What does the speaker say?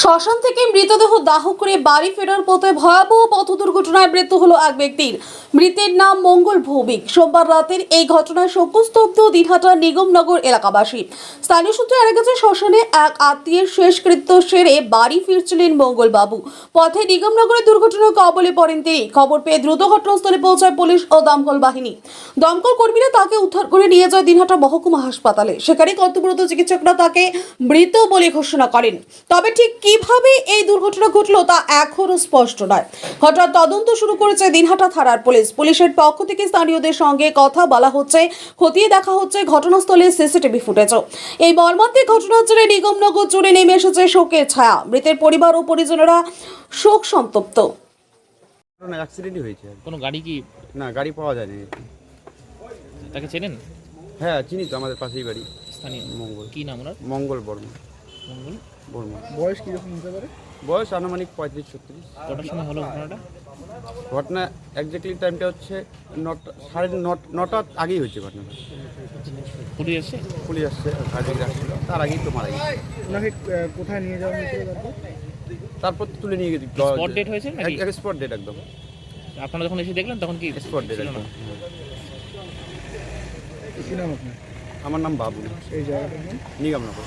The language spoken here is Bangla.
শ্মশান থেকে মৃতদেহ দাহ করে বাড়ি ফেরার পথে ভয়াবহ পথ দুর্ঘটনায় মৃত্যু হলো এক ব্যক্তির। মৃতের নাম মঙ্গল ভৌমিক। সোমবার রাতের এই ঘটনায় শোকস্তব্ধ দিনহাটা নিগমনগর এলাকাবাসী। স্থানীয় সূত্রে জানা গেছে, শ্মশানে এক আত্মীয়ের শেষকৃত্য সেরে বাড়ি ফিরছিলেন মঙ্গলবাবু পথে নিগমনগরে দুর্ঘটনার কবলে পড়েন তিনি। খবর পেয়ে দ্রুত ঘটনাস্থলে পৌঁছায় পুলিশ ও দমকল বাহিনী। দমকল কর্মীরা তাকে উদ্ধার করে নিয়ে যায় দিনহাটা মহকুমা হাসপাতালে। সেখানে কর্তব্যরত চিকিৎসকরা তাকে মৃত বলে ঘোষণা করেন। তবে ঠিক কীভাবে এই দুর্ঘটনা ঘটলো তা এখনও স্পষ্ট নয়। ঘটনার তদন্ত শুরু করেছে দিনহাটা থানার পুলিশ। পুলিশের পক্ষ থেকে স্থানীয়দের সঙ্গে কথা বলা হচ্ছে খতিয়ে দেখা হচ্ছে ঘটনাস্থলে সিসিটিভি ফুটেজও এই মর্মান্তিক ঘটনার জেরে নিগমনগর জুড়ে নেমে এসেছে শোকের ছায়া। মৃতের পরিবার ও পরিজনেরা শোক সন্তপ্ত। না অ্যাক্সিডেন্টই হয়েছে। কোনো গাড়ি কি না গাড়ি পাওয়া যায়নি। তাকে চেনেন? হ্যাঁ চিনি তো আমাদের পাশেই বাড়ি। স্থানীয়। মঙ্গল। কি নাম ওনার? মঙ্গল বর্মা। মঙ্গল বর্মা বয়স কীরকম হতে পারে? বয়স আনুমানিক পঁয়ত্রিশ ছত্রিশ। কটার সময় হলো ঘটনাটা? ঘটনা একজাক্টলি টাইমটা হচ্ছে নটা সাড়ে ন- নটার আগেই হয়েছে ঘটনাটা। পুলিশ এসছে পুলিশ আসছে ব্রিগেড আসছিল। তার আগেই তো মারা গেছে। ওনাকে কোথায় নিয়ে যাওয়া হয়েছিল তারপর? তুলে নিয়ে গেছি Spot dead হয়েছে নাকি? স্পট ডেট একদম। আপনারা যখন এসে দেখলেন তখন কি স্পট ডেট একদম। কি নাম আপনার? আমার নাম বাবু। এই জায়গাটার নাম? নিগমনগর।